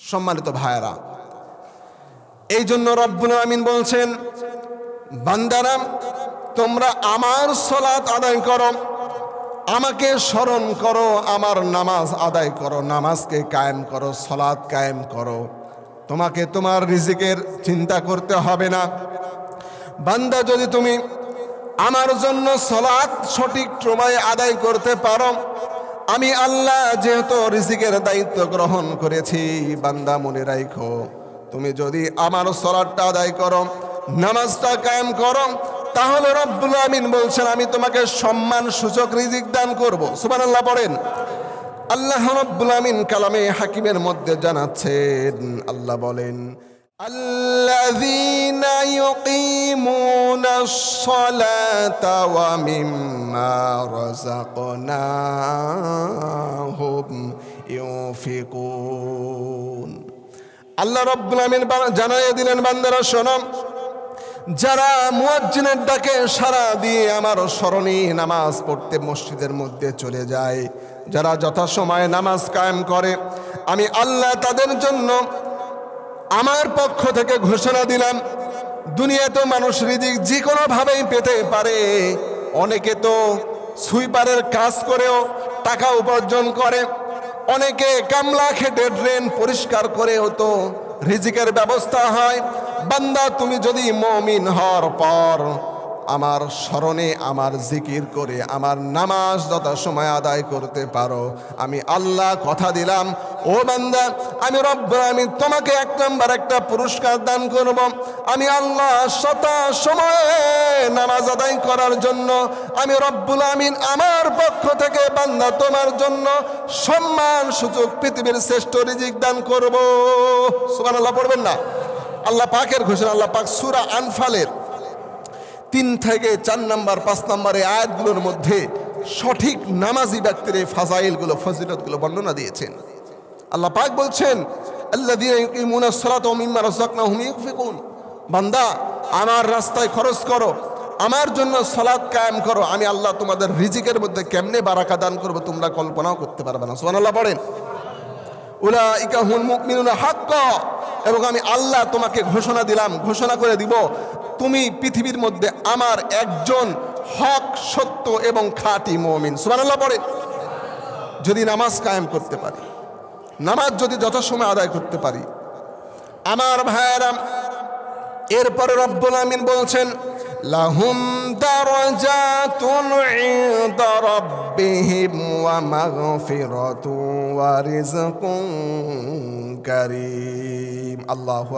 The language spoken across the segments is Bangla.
সম্মানিত ভাইয়েরা এই জন্য রব্বুল আমিন বলছেন বান্দারাম তোমরা আমার সলাৎ আদায় করো, আমাকে স্মরণ করো, আমার নামাজ আদায় করো, নামাজকে কায়েম করো সলাৎ কায়েম করো। তোমাকে তোমার রিজিকের চিন্তা করতে হবে না। বান্দা, যদি তুমি আমার জন্য সলাৎ সঠিক সময়ে আদায় করতে পারো আমি আল্লাহ যেহেতু রিজিকের দায়িত্ব গ্রহণ করেছি, বান্দা মনে রাখো তুমি যদি আমার সলাৎটা আদায় করো, নামাজটা কায়েম করো, তাহলে রব্বুল আমিন বলছেন, আমি তোমাকে সম্মান সূচক রিজিক দান করব। সুবহানাল্লাহ পড়েন। আল্লাহ রব্বুল আমিন কালামে হাকিমের মধ্যে জানাচ্ছেন, আল্লাহ বলেন الذين يقيمون الصلاة ومما رزقناهم ينفقون আল্লাহ রব্বুল আমিন জানাইয়ে দিলেন বান্দারা শোনো যারা মুয়াজ্জিনের ডাকে সারা দিয়ে আমার স্মরণী নামাজ পড়তে মসজিদের মধ্যে চলে যায় যারা যথাসময়ে নামাজ কায়েম করে আমি আল্লাহ তাদের জন্য আমার পক্ষ থেকে ঘোষণা দিলাম, দুনিয়াতে মানুষ রিজিক যে কোনোভাবেই পেতে পারে। অনেকে তো সুইপারের কাজ করেও টাকা উপার্জন করে, অনেকে কামলা খেটে ড্রেন পরিষ্কার করেও তো রিজিকের ব্যবস্থা হয়। বান্দা, তুমি যদি মমিন হওয়ার পর আমার স্মরণে আমার জিকির করে, আমার নামাজ যত সময় আদায় করতে পারো। আমি আল্লাহ কথা দিলাম, ও বান্দা, আমি রব্ব আমি তোমাকে এক নম্বর একটা পুরস্কার দান করব। আমি আল্লাহ শত সময়ে নামাজ আদায় করার জন্য, আমি রব্বুল আমিন আমার পক্ষ থেকে বান্দা তোমার জন্য সম্মান সুযোগ পৃথিবীর শ্রেষ্ঠ রিজিক দান করব করব। সুবহানাল্লাহ, পড়বেন না। আল্লাহ পাকের ঘোষণা, আল্লাহ পাক সূরা আনফালের তিন থেকে চার নাম্বার, পাঁচ নাম্বার আয়াতগুলোর মধ্যে সঠিক নামাজি ব্যক্তির এই ফাজাইলগুলো, ফজিলতগুলো বর্ণনা দিয়েছেন। আল্লাহ পাক বলছেন বান্দা, আমার রাস্তায় খরচ করো, আমার জন্য সলাদ কায়েম করো, আমি আল্লাহ তোমাদের রিজিকের মধ্যে কেমনে বারাকা দান করব তোমরা কল্পনাও করতে পারবে না। সোহান আল্লাহ পড়েন। উলা ইকাহুল মুমিনুনা হাক্ক, এবং আমি আল্লাহ তোমাকে ঘোষণা দিলাম, ঘোষণা করে দিব তুমি পৃথিবীর মধ্যে আমার একজন হক, সত্য এবং খাঁটি মমিন। সুবহানাল্লাহ পড়ে। যদি নামাজ কায়েম করতে পারি, নামাজ যদি যথাসময় আদায় করতে পারি, আমার ভাইয়েরাম এরপরে রব্বুল আমিন বলছেন, লাহুম দারাজাতুন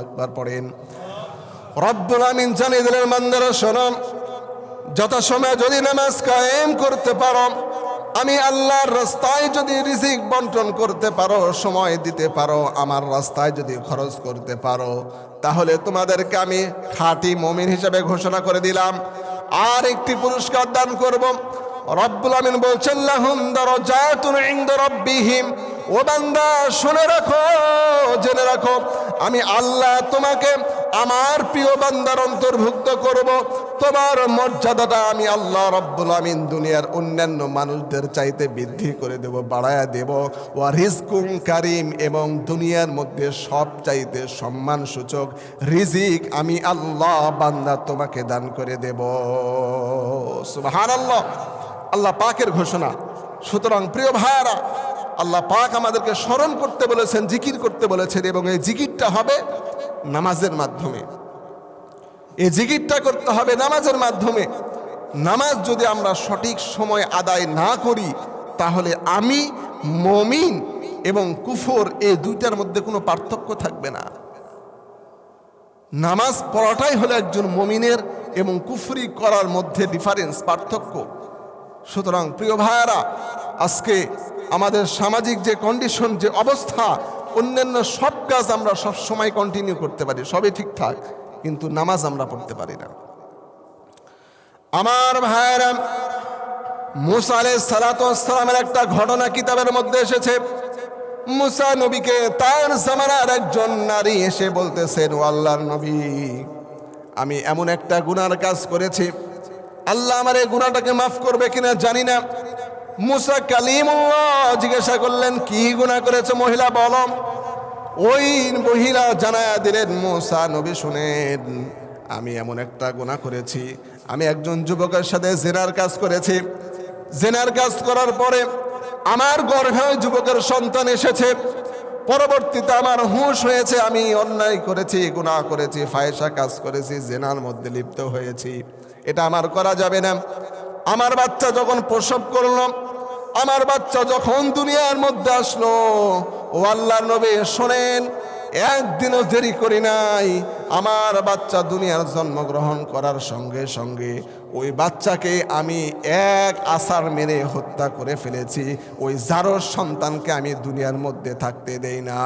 আকবার পড়েন। রব্বুল আমিন জানিয়ে দিলেন, বান্দারা, শোনো। যথাসময়ে যদি নামাজ কায়েম করতে পারো, আমি আল্লাহর রাস্তায় যদি রিজিক বন্টন করতে পারো, সময় দিতে পারো, আমার রাস্তায় যদি খরচ করতে পারো, তাহলে তোমাদেরকে আমি খাঁটি মমিন হিসেবে ঘোষণা করে দিলাম। আর একটি পুরস্কার দান করব। রব্বুল আমিন বলছেন, লাহুম দারাজাতুন ইনদা রাব্বিহিম। ও বান্দা, শুনে রাখো, জেনে রাখো, আমি আল্লাহ তোমাকে আমার প্রিয় বান্দার অন্তর্ভুক্ত করব। তোমার মর্যাদাটা আমি আল্লাহ রব্বুল আমিন দুনিয়ার অন্যান্য মানুষদের চাইতে বৃদ্ধি করে দেব, বাড়ায়া দেব। ওয়া রিজকুম কারিম এবং দুনিয়ার মধ্যে সব চাইতে সম্মান সূচক রিজিক আমি আল্লাহ বান্দা তোমাকে দান করে দেব। সুবহানাল্লাহ। আল্লাহ পাকের ঘোষণা। সুতরাং প্রিয় ভাইয়ারা, আল্লাহ পাক আমাদেরকে স্মরণ করতে বলেছেন, জিকির করতে বলেছেন এবং এই জিকিরটা হবে নামাজের মাধ্যমে। এই জিকিরটা করতে হবে নামাজের মাধ্যমে। নামাজ যদি আমরা সঠিক সময় আদায় না করি, তাহলে আমি, মমিন এবং কুফর এই দুইটার মধ্যে কোনো পার্থক্য থাকবে না। নামাজ পড়াটাই হলো একজন মমিনের এবং কুফরি করার মধ্যে ডিফারেন্স পার্থক্য। সুতরাং প্রিয় ভাইয়ারা, আজকে আমাদের সামাজিক যে কন্ডিশন যে অবস্থা অন্যান্য সব কাজ আমরা সব সময় কন্টিনিউ করতে পারি, সবই ঠিকঠাক, কিন্তু নামাজ আমরা পড়তে পারি না। আমার ভাইয়েরা, মুসা আলাই সালাতামের একটা ঘটনা কিতাবের মধ্যে এসেছে। মুসা নবীকে তার জামানার একজন নারী এসে বলতেছেন ও আল্লাহর নবী, আমি এমন একটা গুনার কাজ করেছি। আল্লাহ আমার এই গুণাটাকে মাফ করবে কিনা জানি না। মুসা কালিমুল্লাহ জিজ্ঞাসা করলেন, কি গুণা করেছে মহিলা বলম ওই মহিলা জানায়া দিলেন, মোসা নবী শুনেন, আমি এমন একটা গুণা করেছি। আমি একজন যুবকের সাথে জেনার কাজ করেছি। জেনার কাজ করার পরে আমার গর্ভে যুবকের সন্তান এসেছে। পরবর্তীতে আমার হুঁশ হয়েছে, আমি অন্যায় করেছি, গুনাহ করেছি, ফায়সা কাজ করেছি, জেনার মধ্যে লিপ্ত হয়েছি। এটা আমার করা যাবে না। আমার বাচ্চা যখন প্রসব করলাম আমার বাচ্চা যখন দুনিয়ার মধ্যে আসলো, ও আল্লাহ নবী শোনেন, একদিনও দেরি করি নাই, আমার বাচ্চা দুনিয়ার জন্মগ্রহণ করার সঙ্গে সঙ্গে ওই বাচ্চাকে আমি এক আসার মেরে হত্যা করে ফেলেছি, ওই জারোর সন্তানকে আমি দুনিয়ার মধ্যে থাকতে দেই না।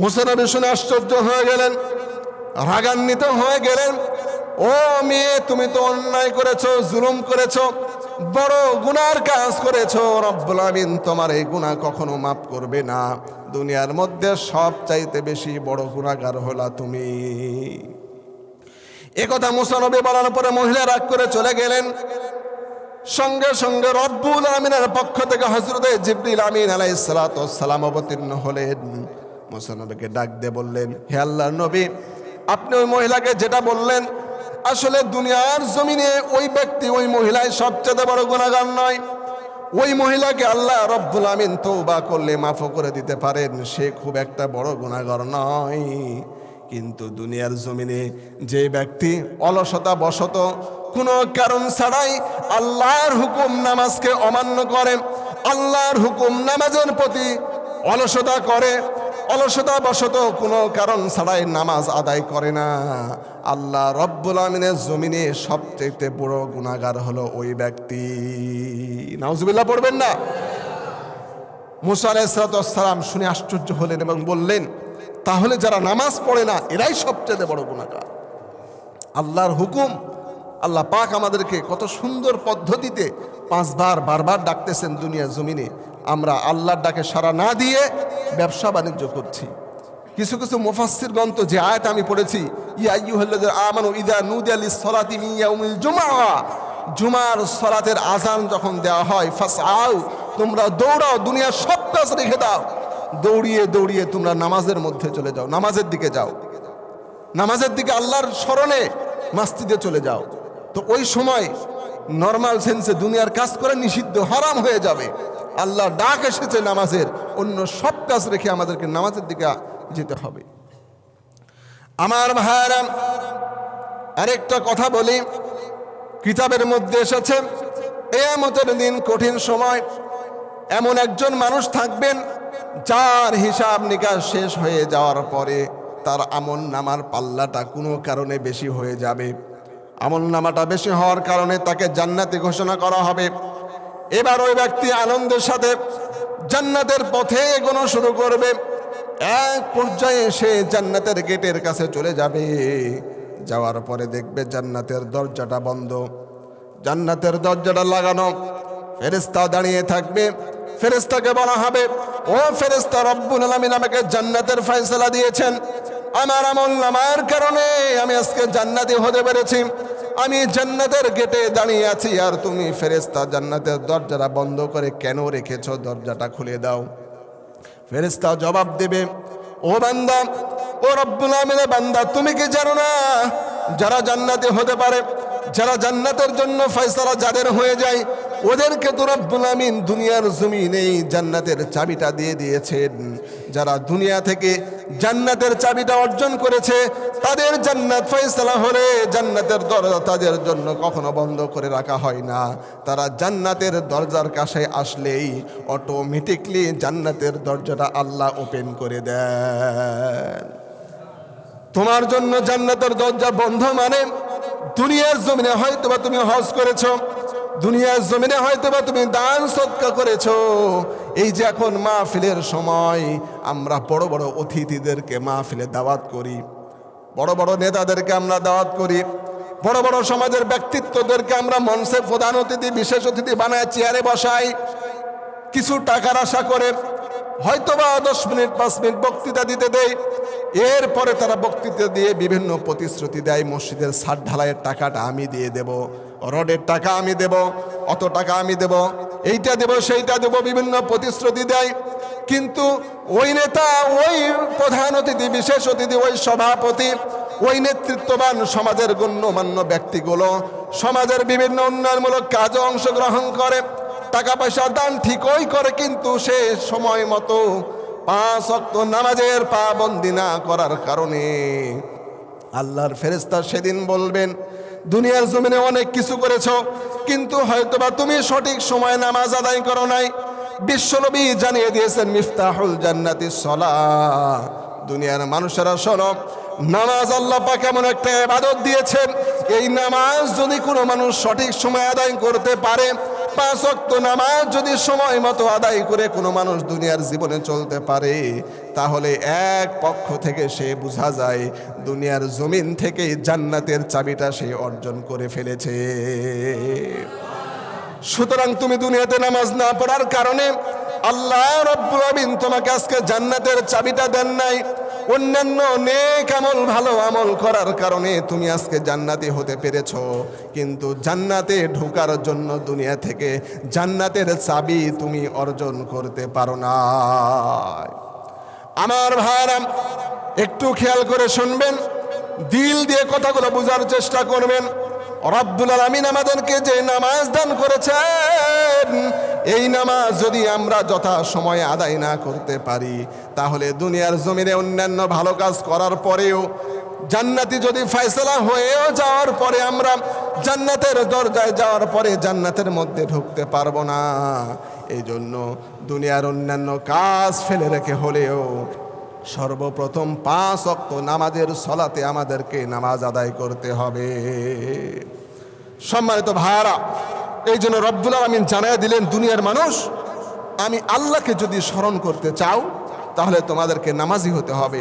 মুসানবী শুনে আশ্চর্য হয়ে গেলেন, রাগান্বিত হয়ে গেলেন, ও মেয়ে, তুমি তো অন্যায় করেছ, জুলুম করেছ বড় গুনার কাজ করেছ, রব্বুল আমিন তোমার এই গুনাহ কখনো মাফ করবে না। দুনিয়ার মধ্যে সব চাইতে বেশি বড় গুণাগার হলা তুমি। একথা মুসানবী বলার পরে মহিলা রাগ করে চলে গেলেন। সঙ্গে সঙ্গে রব্বুল আমিনের পক্ষ থেকে হজরতে জিবরিল আমিন আলাই সালাম অবতীর্ণ হলেন। মুসানবীকে ডাক দিয়ে বললেন, হে আল্লাহর নবী, আপনি ওই মহিলাকে যেটা বললেন আসলে দুনিয়ার জমিনে ওই ব্যক্তি, ওই মহিলায় সবচেয়ে বড় গুণাগার নয়। ওই মহিলাকে আল্লাহ রব্বুল আমিন তৌবা করলে মাফ করে দিতে পারেন, সে খুব একটা বড় গুণাগর নয়। কিন্তু দুনিয়ার জমিনে যে ব্যক্তি অলসতা বশত কোনো কারণ ছাড়াই আল্লাহর হুকুম নামাজকে অমান্য করে, আল্লাহর হুকুম নামাজের প্রতি অলসতা করে অলসতা বশত কোনো কারণ ছাড়াই নামাজ আদায় করে না। আল্লাহ রব্বুল আমিনের জমিনে সবচেয়ে বড় গুণাগার হলো ওই ব্যক্তি। নাউজুবিল্লাহ পড়বেন না। মুসা আলাইসালাম শুনে আশ্চর্য হলেন এবং বললেন, তাহলে যারা নামাজ পড়ে না, এরাই সবচেয়ে বড় গুণাগার আল্লাহর হুকুম, আল্লাহ পাক আমাদেরকে কত সুন্দর পদ্ধতিতে পাঁচবার, বারবার ডাকতেছেন দুনিয়ার জমিনে। আমরা আল্লাহর ডাকে সারা না দিয়ে ব্যবসা বাণিজ্য করছি। কিছু কিছু মুফাসসির গ্রন্থ যে আয়াত আমি পড়েছি জুমার সালাতের আজান যখন দেওয়া হয়, ফাসআউ, তোমরা দৌড়াও, দুনিয়ার সব কাজ রেখে দাও। দৌড়িয়ে দৌড়িয়ে তোমরা নামাজের মধ্যে চলে যাও, নামাজের দিকে যাও। নামাজের দিকে আল্লাহর স্মরণে মাস্তিদে চলে যাও। তো ওই সময় নর্মাল সেন্সে দুনিয়ার কাজ করে নিষিদ্ধ, হারাম হয়ে যাবে। আল্লাহর ডাক এসেছে নামাজের, অন্য সব কাজ রেখে আমাদেরকে নামাজের দিকে যেতে হবে। আমার ভাইয়ারাম আরেকটা কথা বলি। কিতাবের মধ্যে এসেছে এ এমতের দিন কঠিন সময়, এমন একজন মানুষ থাকবেন যার হিসাব নিকাশ শেষ হয়ে যাওয়ার পরে তার আমল নামার পাল্লাটা কোনো কারণে বেশি হয়ে যাবে। আমল নামাটা বেশি হওয়ার কারণে তাকে জান্নাতি ঘোষণা করা হবে। এবার ওই ব্যক্তি আনন্দের সাথে জান্নাতের পথে এগোনো শুরু করবে। এক পর্যায়ে সে জান্নাতের গেটের কাছে চলে যাবে। যাওয়ার পরে দেখবে জান্নাতের দরজাটা বন্ধ। জান্নাতের দরজাটা লাগানো। ফেরেস্তা দাঁড়িয়ে থাকবে। ফেরেস্তাকে বলা হবে, ও ফেরেস্তা রব্বুল আলমিন আমাকে জান্নাতের ফয়সালা দিয়েছেন। আমার আমল নামার কারণে আমি আজকে জান্নাতি হতে পেরেছি। আমি জান্নাতের গেটে দাঁড়িয়ে আছি, আর তুমি ফেরেস্তা জান্নাতের দরজাটা বন্ধ করে কেন রেখেছ? দরজাটা খুলে দাও। ফেরেস্তা জবাব দেবে, ও বান্দা, ও রব্বুল আমিনে বান্দা, তুমি কি জানো না? যারা জান্নাতে হতে পারে, যারা জান্নাতের জন্য ফয়সালা যাদের হয়ে যায় ওদেরকে তো রব্বুল আমিন দুনিয়ার জমিনেই জান্নাতের চাবিটা দিয়ে দিয়েছেন। যারা দুনিয়া থেকে জান্নাতের চাবিটা অর্জন করেছে, তাদের জান্নাত ফয়সালা হলে জান্নাতের দরজা তাদের জন্য কখনো বন্ধ করে রাখা হয় না। তারা জান্নাতের দরজার কাছে আসলেই অটোমেটিকলি জান্নাতের দরজাটা আল্লাহ ওপেন করে দেন। তোমার জন্য জান্নাতের দরজা বন্ধ মানে দুনিয়ার জমিনে হয়তো বা তুমি হজ করেছ দুনিয়ার জমিনে হয়তো বা তুমি দান সৎকা করেছ। এই যে এখন মাহফিলের সময়, আমরা বড় বড় অতিথিদেরকে মাহফিলে দাওয়াত করি। বড় বড় নেতাদেরকে আমরা দাওয়াত করি। বড় বড় সমাজের ব্যক্তিত্বদেরকে আমরা মঞ্চে প্রধান অতিথি, বিশেষ অতিথি বানায়, চেয়ারে বসাই। কিছু টাকার আশা করে হয়তোবা দশ মিনিট, পাঁচ মিনিট বক্তৃতা দিতে দেয় এরপরে তারা বক্তৃতা দিয়ে বিভিন্ন প্রতিশ্রুতি দেয়, মসজিদের ছাদ ঢালাইয়ের টাকাটা আমি দিয়ে দেব, রডের টাকা আমি দেব, অত টাকা আমি দেব, এইটা দেব, সেইটা দেব, বিভিন্ন প্রতিশ্রুতি দেয়। কিন্তু ওই নেতা, ওই প্রধান অতিথি, বিশেষ অতিথি, ওই সভাপতি, ওই নেতৃত্ববান সমাজের গণ্যমান্য ব্যক্তিগুলো সমাজের বিভিন্ন উন্নয়নমূলক কাজে অংশগ্রহণ করে, টাকা পয়সা দান ঠিকই করে, কিন্তু সে সময় মতো পাঁচ অক্ত নামাজের পাবন্দি না করার কারণে আল্লাহর ফেরেস্তা সেদিন বলবেন, দুনিয়ার জমিনে অনেক কিছু করেছ, কিন্তু হয়তোবা তুমি সঠিক সময় নামাজ আদায় করো নাই। বিশ্বনবী জানিয়ে দিয়েছেন, মিফতাহুল জান্নাতি সলা দুনিয়ার মানুষেরা শোনো, নামাজ আল্লাহ পাক এমন একটা ইবাদত দিয়েছেন, এই নামাজ যদি কোনো মানুষ সঠিক সময় আদায় করতে পারে পাঁচ অক্ত নামাজ যদি সময় মতো আদায় করে কোনো মানুষ দুনিয়ার জীবনে চলতে পারে, তাহলে এক পক্ষ থেকে সে বোঝা যায়, দুনিয়ার জমিন থেকে জান্নাতের চাবিটা সে অর্জন করে ফেলেছে। সুতরাং তুমি দুনিয়াতে নামাজ না পড়ার কারণে আল্লাহ রব্বুল আমিন তোমাকে আজকে জান্নাতের চাবিটা দেন নাই। অন্যান্য নেক আমল, ভালো আমল করার কারণে তুমি আজকে জান্নাতি হতে পেরেছ। কিন্তু জান্নাতে ঢোকার জন্য দুনিয়া থেকে জান্নাতের চাবি তুমি অর্জন করতে পারো না আমার ভাইরাম একটু খেয়াল করে শুনবেন, দিল দিয়ে কথাগুলো বোঝার চেষ্টা করবেন। রব্বুল আলমিন আমাদেরকে যে নামাজ দান করেছেন এই নামাজ যদি আমরা যথা সময়ে আদায় না করতে পারি, তাহলে দুনিয়ার জমিনে অন্যান্য ভালো কাজ করার পরেও, জান্নাতি যদি ফয়সলা হয়েও যাওয়ার পরে আমরা জান্নাতের দরজায় যাওয়ার পরে জান্নাতের মধ্যে ঢুকতে পারব না। এই জন্য দুনিয়ার অন্যান্য কাজ ফেলে রেখে হলেও সর্বপ্রথম পাঁচ অক্ত নামাজের সলাতে আমাদেরকে নামাজ আদায় করতে হবে। সম্মানিত ভাইয়ারা এই জন্য রব্দুল আলমিন জানাই দিলেন, দুনিয়ার মানুষ, আমি আল্লাহকে যদি স্মরণ করতে চাও, তাহলে তোমাদেরকে নামাজি হতে হবে।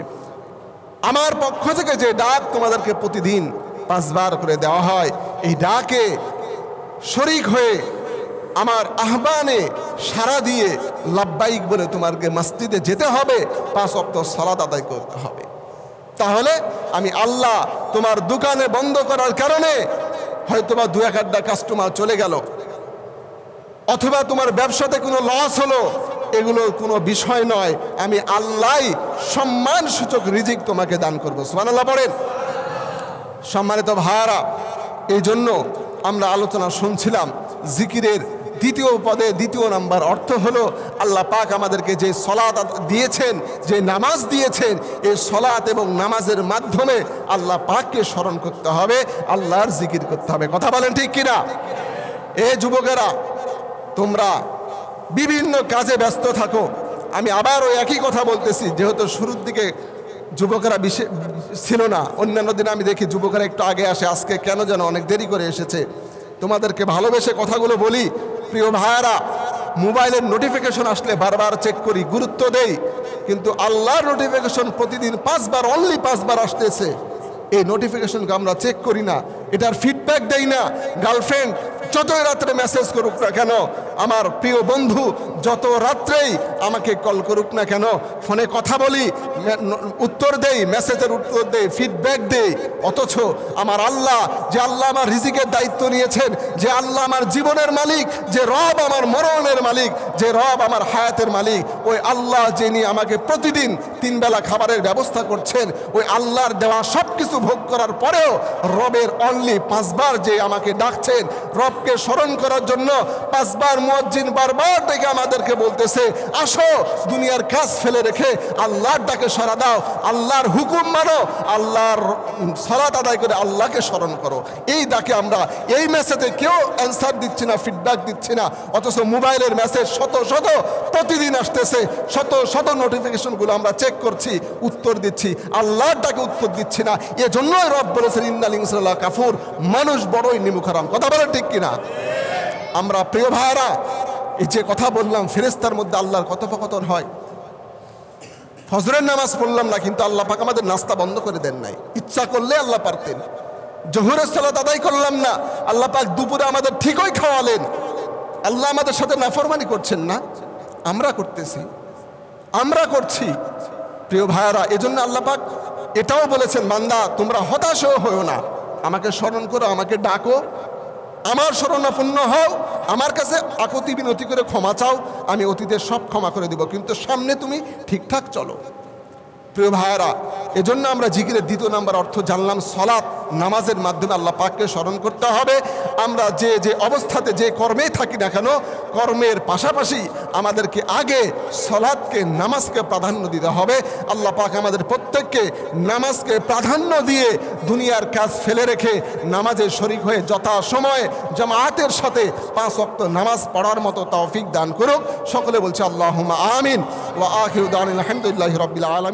আমার পক্ষ থেকে যে ডাক তোমাদেরকে প্রতিদিন পাঁচবার করে দেওয়া হয়, এই ডাকে শরিক হয়ে আমার আহ্বানে সারা দিয়ে লাভবাইক বলে তোমাকে মসজিদে যেতে হবে, পাঁচ অক্ত সালাদ আদায় করতে হবে। তাহলে আমি আল্লাহ তোমার দোকানে বন্ধ করার কারণে হয়তোবা দু এক আড্ডা কাস্টমার চলে গেল। অথবা তোমার ব্যবসাতে কোনো লস হলো, এগুলো কোনো বিষয় নয়। আমি আল্লাহ সম্মান সূচক রিজিক তোমাকে দান করব। সুমান আল্লাহ পড়েন। সম্মানিত ভাইয়ারা এই জন্য আমরা আলোচনা শুনছিলাম জিকিরের দ্বিতীয় পদে দ্বিতীয় নাম্বার অর্থ হলো আল্লাহ পাক আমাদেরকে যে সলাৎ দিয়েছেন, যে নামাজ দিয়েছেন এই সলাৎ এবং নামাজের মাধ্যমে আল্লাহ পাককে স্মরণ করতে হবে, আল্লাহর জিকির করতে হবে। কথা বলেন ঠিক কিনা? এ যুবকেরা, তোমরা বিভিন্ন কাজে ব্যস্ত থাকো। আমি আবার ওই একই কথা বলতেছি, যেহেতু শুরুর দিকে যুবকেরা বিশে- ছিল না, অন্যান্য দিন আমি দেখি যুবকেরা একটু আগে আসে, আজকে কেন যেন অনেক দেরি করে এসেছে। তোমাদেরকে ভালোবেসে কথাগুলো বলি প্রিয় ভাইয়ারা, মোবাইলের নোটিফিকেশন আসলে বারবার চেক করি, গুরুত্ব দেই। কিন্তু আল্লাহর নোটিফিকেশন প্রতিদিন পাঁচবার অনলি পাঁচবার আসতেছে। এই নোটিফিকেশনকে আমরা চেক করি না। এটার ফিডব্যাক দেই না। গার্লফ্রেন্ড যতই রাত্রে মেসেজ করুক না কেন, আমার প্রিয় বন্ধু, যত রাত্রেই আমাকে কল করুক না কেন ফোনে কথা বলি উত্তর দেই মেসেজের উত্তর দেই ফিডব্যাক দেই, অথচ আমার আল্লাহ, যে আল্লাহ আমার রিজিকের দায়িত্ব নিয়েছেন, যে আল্লাহ আমার জীবনের মালিক, যে রব আমার মরণের মালিক, যে রব আমার হায়াতের মালিক, ওই আল্লাহ যিনি আমাকে প্রতিদিন তিন বেলা খাবারের ব্যবস্থা করছেন, ওই আল্লাহর দেওয়া সব কিছু ভোগ করার পরেও রবের অনলি পাঁচবার যে আমাকে ডাকছেন রবকে স্মরণ করার জন্য পাঁচবার মুয়াজ্জিন বারবার ডেকে আমাদেরকে বলতেছে, আসো, দুনিয়ার কাজ ফেলে রেখে আল্লাহর ডাকে সারা দাও, আল্লাহর হুকুম মানো, আল্লাহর সালাত আদায় করে আল্লাহকে স্মরণ করো। এই ডাকে আমরা এই মেসেজে কেউ অ্যান্সার দিচ্ছি না ফিডব্যাক দিচ্ছি না, অথচ মোবাইলের মেসেজ শত শত প্রতিদিন আসতেছে, শত শত নোটিফিকেশনগুলো আমরা চেক করছি, উত্তর দিচ্ছি, আল্লাহর ডাকে উত্তর দিচ্ছি না। এজন্যই রব বলেছেন ইন্দাল ইনসাল্লাহ কাফুর। মানুষ বড়ই নিমুখারাম। কথা বলেন ঠিক কিনা? আমরা প্রিয় ভাইরা এই যে কথা বললাম ফেরেস্তার মধ্যে আল্লাহর কথোপকথন হয়। ফজরের নামাজ পড়লাম না, কিন্তু আল্লাহ পাক আমাদের নাস্তা বন্ধ করে দেন নাই। ইচ্ছা করলে আল্লাহ পারতেন। জহুরের সালাত আদায় করলাম না, আল্লাহ পাক দুপুরে আমাদের ঠিকই খাওয়ালেন। আল্লাহ আমাদের সাথে নাফরমানি করছেন না। আমরা করতেছি। আমরা করছি। প্রিয় ভাইয়ারা, এজন্য আল্লাহ পাক এটাও বলেছেন, বান্দা, তোমরা হতাশও হয়েও না। আমাকে স্মরণ করো, আমাকে ডাকো। আমার শরণাপন্ন হও, আমার কাছে আকতি বিনতি করে ক্ষমা চাও, আমি অতীতের সব ক্ষমা করে দেব, কিন্তু সামনে তুমি ঠিকঠাক চলো। প্রিয় ভাইয়েরা, এজন্য আমরা জিকিরের দ্বিতীয় নাম্বার অর্থ জানলাম সলাৎ, নামাজের মাধ্যমে আল্লাহ পাককে স্মরণ করতে হবে। আমরা যে যে অবস্থাতে যে কর্মেই থাকি না কেন, কর্মের পাশাপাশি আমাদেরকে আগে সলাৎকে, নামাজকে প্রাধান্য দিতে হবে। আল্লাহ পাক আমাদের প্রত্যেককে নামাজকে প্রাধান্য দিয়ে দুনিয়ার কাজ ফেলে রেখে নামাজে শরিক হয়ে যথা সময়ে জামায়াতের সাথে পাঁচ অক্ত নামাজ পড়ার মতো তৌফিক দান করুক। সকলে বলছে আল্লাহ আমিন। ওয়া আখির আলহামদুলিল্লাহ রবিল আলমী